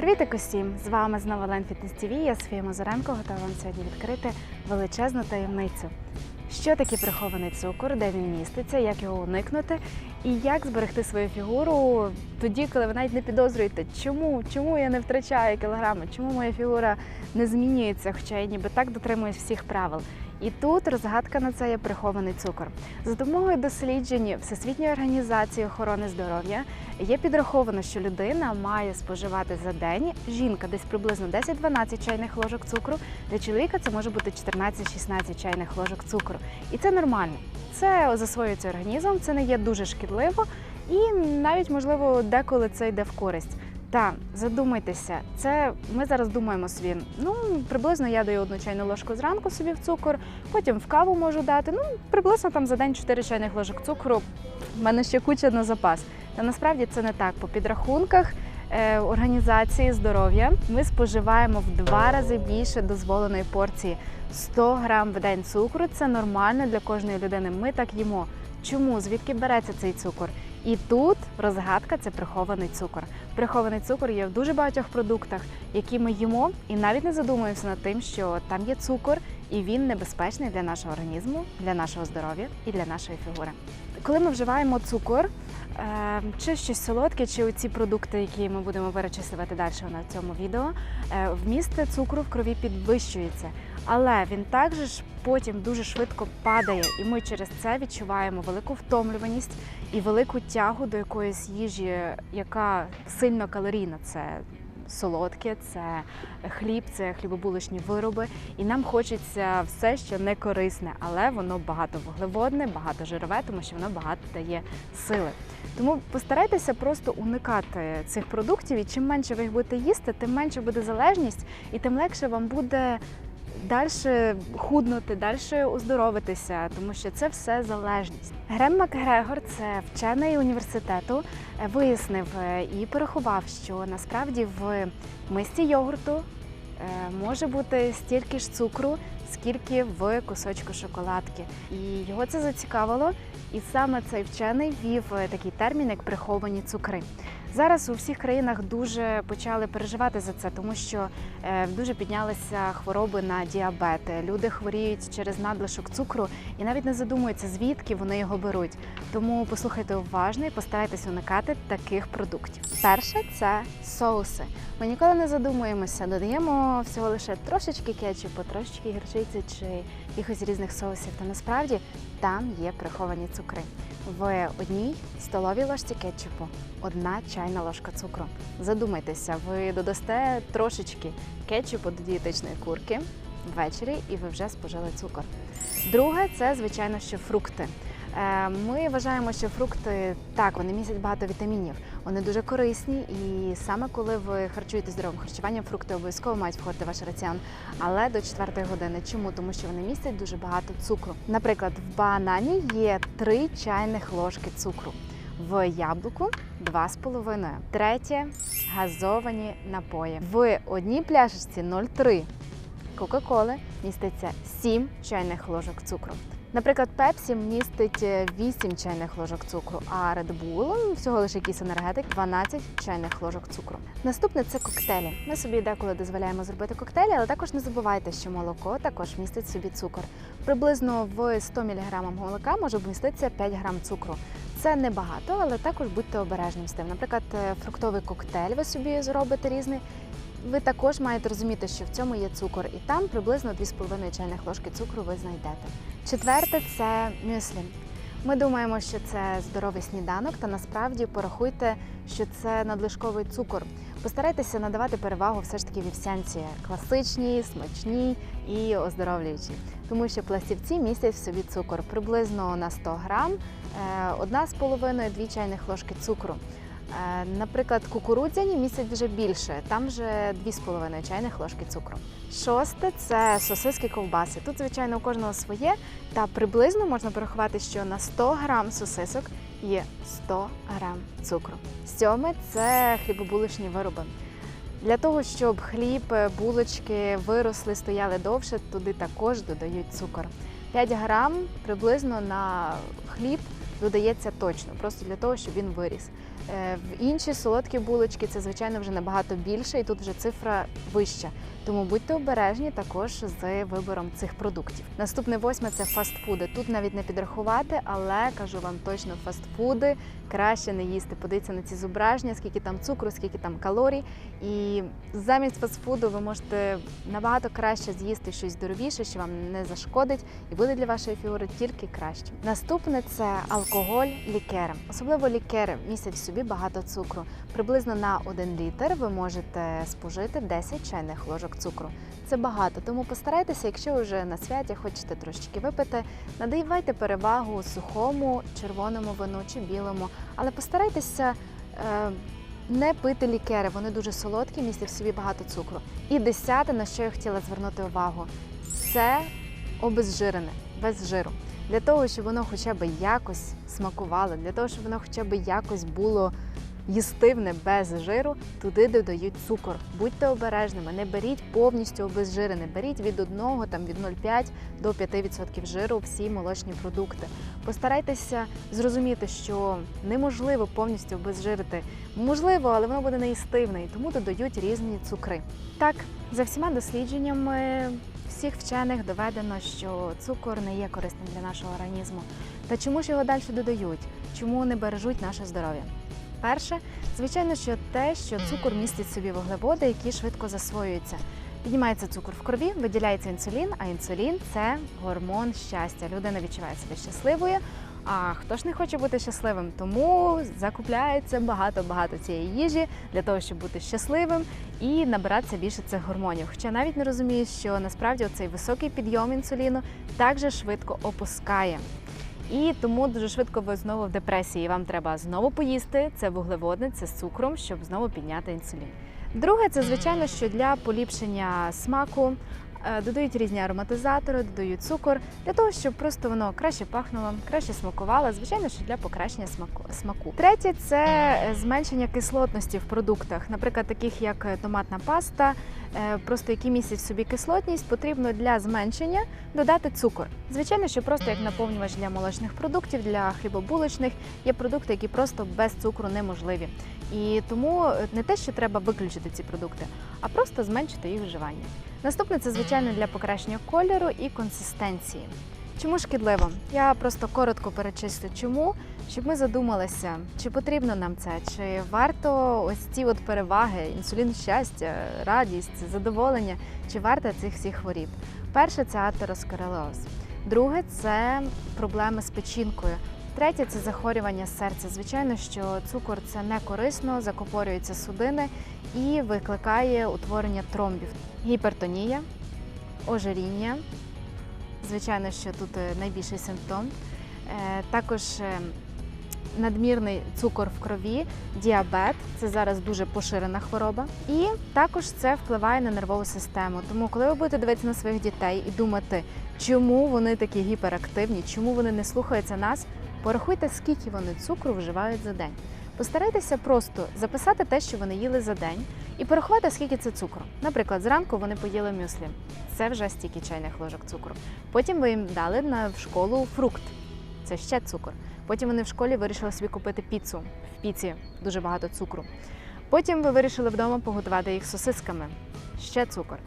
Привіт усім! З вами знову Лен Фітнес ТВ. Я Софія Мазуренко готова вам сьогодні відкрити величезну таємницю. Що таке прихований цукор, де він міститься, як його уникнути, і як зберегти свою фігуру тоді, коли ви навіть не підозрюєте, чому, чому я не втрачаю кілограми, чому моя фігура не змінюється, хоча я ніби так дотримуюсь всіх правил. І тут розгадка на це є прихований цукор. За допомогою досліджень Всесвітньої організації охорони здоров'я є підраховано, що людина має споживати за день жінка десь приблизно 10-12 чайних ложок цукру. Для чоловіка це може бути 14-16 чайних ложок цукру. І це нормально. Це засвоюється організмом, це не є дуже шкідливо, і навіть можливо деколи це йде в користь. Та задумайтеся, це ми зараз думаємо собі. Ну приблизно я даю одну чайну ложку зранку собі в цукор, потім в каву можу дати. Ну приблизно там за день 4 чайних ложок цукру. У мене ще куча на запас. Та насправді це не так. По підрахунках е, організації здоров'я ми споживаємо в два рази більше дозволеної порції 100 грам в день цукру. Це нормально для кожної людини. Ми так їмо. Чому? Звідки береться цей цукор? І тут розгадка це прихований цукор. Прихований цукор є в дуже багатьох продуктах, які ми їмо, і навіть не задумуємося над тим, що там є цукор, і він небезпечний для нашого організму, для нашого здоров'я і для нашої фігури. Коли ми вживаємо цукор, е, чи щось солодке, чи оці продукти, які ми будемо перечислювати далі на цьому відео, е, вміст цукру в крові підвищується. Але він також потім дуже швидко падає, і ми через це відчуваємо велику втомлюваність і велику тягу до якоїсь їжі, яка сильно калорійна. Це солодке, це хліб, це хлібобулочні вироби. І нам хочеться все, що не корисне, але воно багато вуглеводне, багато жирове, тому що воно багато дає сили. Тому постарайтеся просто уникати цих продуктів, і чим менше ви їх будете їсти, тим менше буде залежність, і тим легше вам буде далі худнути, далі оздоровитися, тому що це все залежність. Грем Макгрегор, це вчений університету, е, вияснив е, і порахував, що насправді в мисці йогурту е, може бути стільки ж цукру, скільки в кусочку шоколадки. І його це зацікавило. І саме цей вчений ввів е, такий термін, як приховані цукри. Зараз у всіх країнах дуже почали переживати за це, тому що е, дуже піднялися хвороби на діабет. Люди хворіють через надлишок цукру і навіть не задумуються, звідки вони його беруть. Тому послухайте уважно і постарайтесь уникати таких продуктів. Перше це соуси. Ми ніколи не задумуємося, додаємо всього лише трошечки кетчупу, трошечки гірчиці чи якихось різних соусів. Та насправді там є приховані цукри. В одній столовій ложці кетчупу одна чайна ложка цукру. Задумайтеся, ви додасте трошечки кетчупу до дієтичної курки ввечері, і ви вже спожили цукор. Друге, це звичайно, що фрукти. Е, Ми вважаємо, що фрукти так вони містять багато вітамінів, вони дуже корисні, і саме коли ви харчуєте здоровим харчуванням, фрукти обов'язково мають входити в ваш раціон, але до 4 години. Чому? Тому що вони містять дуже багато цукру. Наприклад, в банані є 3 чайних ложки цукру. В яблуку 2,5. Третє газовані напої. В одній пляшечці 0,3 Кока-Коли міститься 7 чайних ложок цукру. Наприклад, Пепсі містить е, 8 чайних ложок цукру, а Red Bull, всього лише якийсь енергетик, 12 чайних ложок цукру. Наступне це коктейлі. Ми собі деколи дозволяємо зробити коктейлі, але також не забувайте, що молоко також містить в собі цукор. Приблизно в 100 мг молока може вміститися 5 грам цукру. Це небагато, але також будьте обережним з тим. Наприклад, е, фруктовий коктейль ви собі зробите різний. Ви також маєте розуміти, що в цьому є цукор, і там приблизно 2,5 чайних ложки цукру ви знайдете. Четверте це мюслі. Ми думаємо, що це здоровий сніданок, та насправді порахуйте, що це надлишковий цукор. Постарайтеся надавати перевагу все ж таки вівсянці класичній, смачній і оздоровлюючій, тому що пластівці містять в собі цукор приблизно на 100 грам, е, одна з половиною дві чайних ложки цукру. Е, Наприклад, кукурудзяні містять вже більше, там вже 2,5 чайних ложки цукру. Шосте це сосиски ковбаси. Тут, звичайно, у кожного своє, та приблизно можна порахувати, що на 100 грам сосисок є 100 грам цукру. Сьоме це хлібобулочні вироби. Для того, щоб хліб, е, булочки виросли, стояли довше, туди також додають цукор. 5 грам приблизно на хліб додається точно, просто для того, щоб він виріс. Е, В інші солодкі булочки це, звичайно, вже набагато більше, і тут вже цифра вища. Тому будьте обережні також з вибором цих продуктів. Наступне восьме це фастфуди. Тут навіть не підрахувати, але кажу вам точно, фастфуди краще не їсти. Подивіться на ці зображення, скільки там цукру, скільки там калорій. І замість фастфуду ви можете набагато краще з'їсти щось здоровіше, що вам не зашкодить, і буде для вашої фігури тільки краще. Наступне це алкоголь, лікери. Особливо лікери містять в собі багато цукру. Приблизно на 1 літр ви можете спожити 10 чайних ложок цукру. Це багато, тому постарайтеся, якщо ви вже на святі хочете трошечки випити, надавайте перевагу сухому, червоному вину чи білому, але постарайтеся. Е, не пити лікери, вони дуже солодкі, містять в собі багато цукру. І десяте, на що я хотіла звернути увагу, це обезжирене, без жиру. Для того, щоб воно хоча б якось смакувало, для того, щоб воно хоча б якось було їстивне без жиру, туди додають цукор. Будьте обережними, не беріть повністю обезжирене, беріть від 1, там, від 0,5 до 5% жиру всі молочні продукти. Постарайтеся зрозуміти, що неможливо повністю обезжирити. Можливо, але воно буде неїстивне, і тому додають різні цукри. Так, за всіма дослідженнями всіх вчених доведено, що цукор не є корисним для нашого організму. Та чому ж його далі додають? Чому не бережуть наше здоров'я? Перше, звичайно, що те, що цукор містить собі вуглеводи, які швидко засвоюються. Піднімається цукор в крові, виділяється інсулін, а інсулін це гормон щастя. Людина відчуває себе щасливою. А хто ж не хоче бути щасливим? Тому закупляється багато-багато цієї їжі для того, щоб бути щасливим і набиратися більше цих гормонів. Хоча навіть не розумієш, що насправді цей високий підйом інсуліну також швидко опускає. І тому дуже швидко ви знову в депресії. Вам треба знову поїсти це вуглеводне, це з цукром, щоб знову підняти інсулін. Друге, це звичайно, що для поліпшення смаку е, додають різні ароматизатори, додають цукор для того, щоб просто воно краще пахнуло, краще смакувало. Звичайно, що для покращення смаку. Третє це е, зменшення кислотності в продуктах, наприклад, таких як томатна паста, просто які містять в собі кислотність, потрібно для зменшення додати цукор. Звичайно, що просто як наповнювач для молочних продуктів, для хлібобуличних є продукти, які просто без цукру неможливі. І тому е, не те, що треба виключити ці продукти, а просто зменшити їх вживання. Наступне це звичайно для покращення кольору і консистенції. Чому шкідливо? Я просто коротко перечислю, чому, щоб ми задумалися, чи потрібно нам це, чи варто ось ці от переваги, інсулін щастя, радість, задоволення, чи варто цих всіх хворіб. Перше це атеросклероз. Друге це проблеми з печінкою. Третє це захворювання серця. Звичайно, що цукор це не корисно, закупорюються судини і викликає утворення тромбів. Гіпертонія, ожиріння. Звичайно, що тут е, найбільший симптом. Е, Також е, надмірний цукор в крові, діабет це зараз дуже поширена хвороба. І також це впливає на нервову систему. Тому, коли ви будете дивитися на своїх дітей і думати, чому вони такі гіперактивні, чому вони не слухаються нас, порахуйте, скільки вони цукру вживають за день. Постарайтеся просто записати те, що вони їли за день, і порахувати, скільки це цукру. Наприклад, зранку вони поїли мюслі. Це вже стільки чайних ложок цукру. Потім ви їм дали на в школу фрукт. Це ще цукор. Потім вони в школі вирішили собі купити піцу. В піці дуже багато цукру. Потім ви вирішили вдома погодувати їх сосисками. Ще цукор.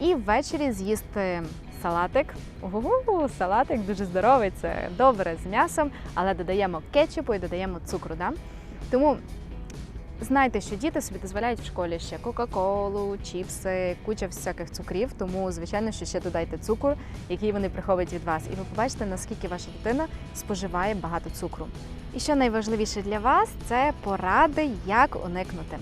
І ввечері з'їсти салатик. Ого, салатик дуже здоровий, це добре з м'ясом, але додаємо кетчупу і додаємо цукру. Да? Тому знайте, що діти собі дозволяють в школі ще Кока-Колу, чіпси, куча всяких цукрів. Тому, звичайно, що ще додайте цукор, який вони приховують від вас. І ви побачите, наскільки ваша дитина споживає багато цукру. І що найважливіше для вас, це поради, як уникнути.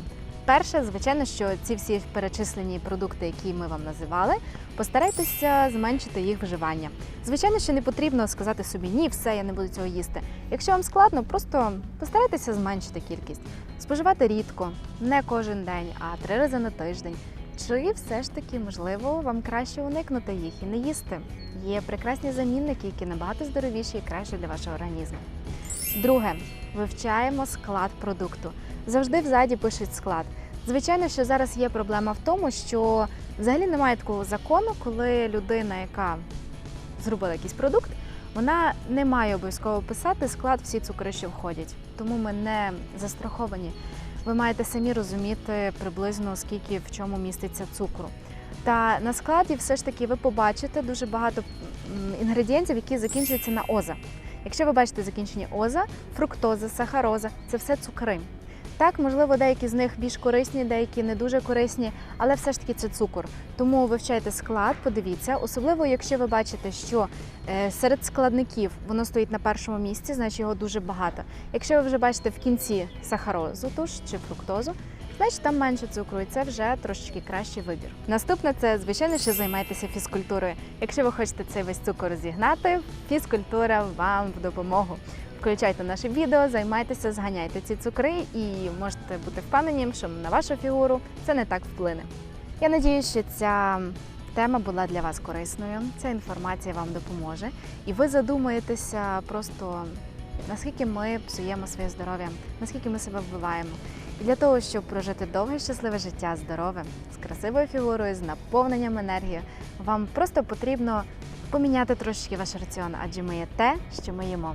Перше, звичайно, що ці всі перечислені продукти, які ми вам називали, постарайтеся зменшити їх вживання. Звичайно, що не потрібно сказати собі ні, все, я не буду цього їсти. Якщо вам складно, просто постарайтеся зменшити кількість. Споживати рідко, не кожен день, а три рази на тиждень. Чи все ж таки можливо вам краще уникнути їх і не їсти? Є прекрасні замінники, які набагато здоровіші і кращі для вашого організму. Друге, вивчаємо склад продукту. Завжди взаді пишуть склад. Звичайно, що зараз є проблема в тому, що взагалі немає такого закону, коли людина, яка зробила якийсь продукт, Вона не має обов'язково писати склад всі цукри, що входять, тому ми не застраховані. Ви маєте самі розуміти приблизно скільки в чому міститься цукру. Та на складі все ж таки ви побачите дуже багато інгредієнтів, які закінчуються на оза. Якщо ви бачите закінчення оза, фруктоза, сахароза це все цукри. Так, можливо, деякі з них більш корисні, деякі не дуже корисні, але все ж таки це цукор. Тому вивчайте склад, подивіться, особливо якщо ви бачите, що е, серед складників воно стоїть на першому місці, значить його дуже багато. Якщо ви вже бачите в кінці сахарозу ту ж чи фруктозу, значить там менше цукру, і це вже трошечки кращий вибір. Наступне це звичайно, що займайтеся фізкультурою. Якщо ви хочете цей весь цукор зігнати, фізкультура вам в допомогу. Включайте наше відео, займайтеся, зганяйте ці цукри і можете бути впевнені, що на вашу фігуру це не так вплине. Я надію, що ця тема була для вас корисною. Ця інформація вам допоможе, і ви задумаєтеся просто наскільки ми псуємо своє здоров'я, наскільки ми себе вбиваємо. І для того, щоб прожити довге щасливе життя, здорове, з красивою фігурою, з наповненням енергії, вам просто потрібно поміняти трошечки ваш раціон, адже ми є те, що ми їмо.